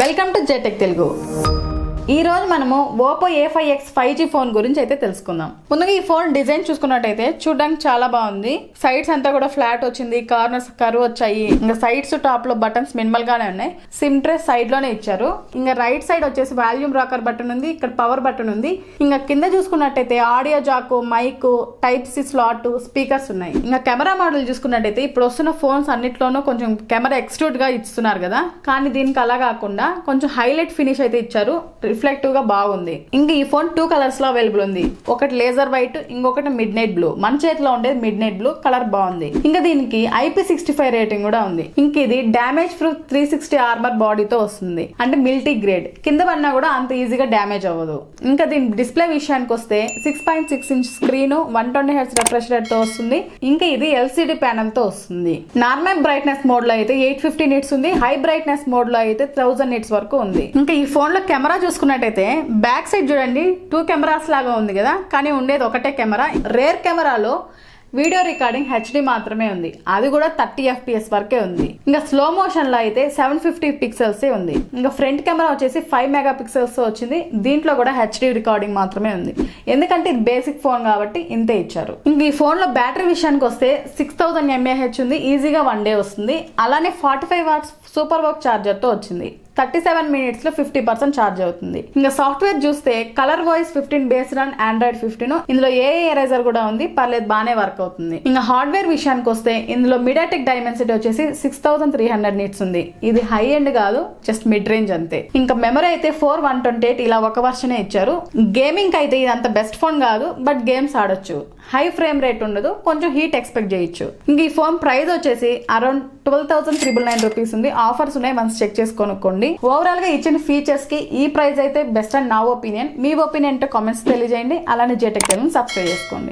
Welcome to జెటెక్ Telugu. ఈ రోజు మనము Oppo A five X five G phone గురించి అయితే తెలుసుకుందాం. ముందుగా ఈ ఫోన్ డిజైన్ చూసుకున్నట్టయితే చూడడానికి చాలా బాగుంది. సైడ్స్ అంతా కూడా ఫ్లాట్ వచ్చింది. కార్నర్స్ కరువు వచ్చాయి. ఇంకా సైడ్స్ టాప్లో బటన్స్ మినిమల్ గానే ఉన్నాయి. సిమ్ ట్రేస్ సైడ్లోనే ఇచ్చారు. ఇంకా రైట్ సైడ్ వచ్చేసి వాల్యూమ్ రాకర్ బటన్ ఉంది. ఇక్కడ పవర్ బటన్ ఉంది. ఇంకా కింద చూసుకున్నట్టయితే audio jack mic type C slot speakers ఉన్నాయి. ఇంకా కెమెరా మోడల్ చూసుకున్నట్టయితే ఇప్పుడు వస్తున్న ఫోన్స్ అన్నిట్లోనూ కొంచెం కెమెరా ఎక్స్ట్రూడ్గా ఇస్తున్నారు కదా. కానీ దీనికి అలా కాకుండా కొంచెం హైలైట్ ఫినిష్ అయితే ఇచ్చారు. రిఫ్లెక్టివ్గా బాగుంది. ఇంకా ఈ ఫోన్ టూ కలర్స్లో అవైలబుల్ ఉంది. ఒకటి లేజర్ వైట్ ఇంకొకటి మిడ్ నైట్ బ్లూ. మన చేతిలో ఉండేది మిడ్ నైట్ బ్లూ కలర్ బాగుంది. ఇంకా దీనికి ఐపీ సిక్స్టీ ఫైవ్ రేటింగ్ కూడా ఉంది. ఇంక ఇది damage proof three sixty armor బాడీతో వస్తుంది. అంటే మిల్టీ గ్రేడ్. కింద పడినా కూడా అంత ఈజీగా డ్యామేజ్ అవ్వదు. ఇంకా దీని డిస్ప్లే విషయానికి వస్తే six point six inch screen one twenty hertz refresh రేట్తో వస్తుంది. ఇంకా ఇది ఎల్సిడి ప్యానల్తో వస్తుంది. నార్మల్ బ్రైట్నెస్ మోడ్లో అయితే ఎయిట్ ఫిఫ్టీ నిట్స్ ఉంది. హై బ్రైట్నెస్ మోడ్లో అయితే థౌసండ్ నిట్స్ వరకు ఉంది. ఇంకా ఈ ఫోన్లో కెమెరా చూసుకున్నట్టయితే బ్యాక్ సైడ్ చూడండి టూ కెమెరాస్ లాగా ఉంది కదా? కానీ ఉండేది ఒకటే కెమెరా. రేర్ కెమెరాలో వీడియో రికార్డింగ్ హెచ్డి మాత్రమే ఉంది. అది కూడా థర్టీ ఎఫ్పిఎస్ వరకే ఉంది. ఇంకా స్లో మోషన్లో అయితే సెవెన్ ఫిఫ్టీ పిక్సెల్సే ఉంది. ఇంకా ఫ్రంట్ కెమెరా వచ్చేసి ఫైవ్ మెగా పిక్సెల్స్ వచ్చింది. దీంట్లో కూడా హెచ్డి రికార్డింగ్ మాత్రమే ఉంది. ఎందుకంటే ఇది బేసిక్ ఫోన్ కాబట్టి ఇంతే ఇచ్చారు. ఇంక ఈ ఫోన్లో బ్యాటరీ విషయానికి వస్తే సిక్స్ థౌసండ్ ఎంఏహెచ్ ఉంది. ఈజీగా వన్ డే వస్తుంది. అలానే forty five watts super work ఛార్జర్తో వచ్చింది. థర్టీ సెవెన్ మినిట్స్లో ఫిఫ్టీ పర్సెంట్ ఛార్జ్ అవుతుంది. ఇంకా సాఫ్ట్వేర్ చూస్తే ColorOS fifteen based on Android fifteen. ఇందులో ఏ ఎరేజర్ కూడా ఉంది. పర్లేదు బాగానే వర్క్ అవుతుంది. ఇంకా హార్డ్వేర్ విషయానికి వస్తే ఇందులో మిడాటెక్ డైమెన్సిటీ వచ్చేసి six thousand three hundred nits ఉంది. ఇది హై ఎండ్ కాదు జస్ట్ మిడ్ రేంజ్ అంతే. ఇంకా మెమరీ అయితే ఫోర్ వన్ ట్వంటీ ఎయిట్ ఇలా ఒక వర్షనే ఇచ్చారు. గేమింగ్ అయితే ఇది అంత బెస్ట్ ఫోన్ కాదు బట్ గేమ్స్ ఆడొచ్చు. హై ఫ్రేమ్ రేట్ ఉండదు కొంచెం హీట్ ఎక్స్పెక్ట్ చేయొచ్చు. ఇంక ఈ ఫోన్ ప్రైస్ వచ్చేసి around twelve thousand triple nine rupees ఉంది. ఆఫర్స్ ఉన్నాయి మనసు చెక్ చేసి కొనుక్కోండి ఓవరాల్గా ఇచ్చిన ఫీచర్స్కి ఈ ప్రైస్ అయితే బెస్ట్ అండ్ నా ఒపీనియన్ మీ ఒపీనియన్ అంటే కామెంట్స్ తెలియజేయండి. అలానే జేటెక్ తెలుగు సబ్స్క్రైబ్ చేసుకోండి.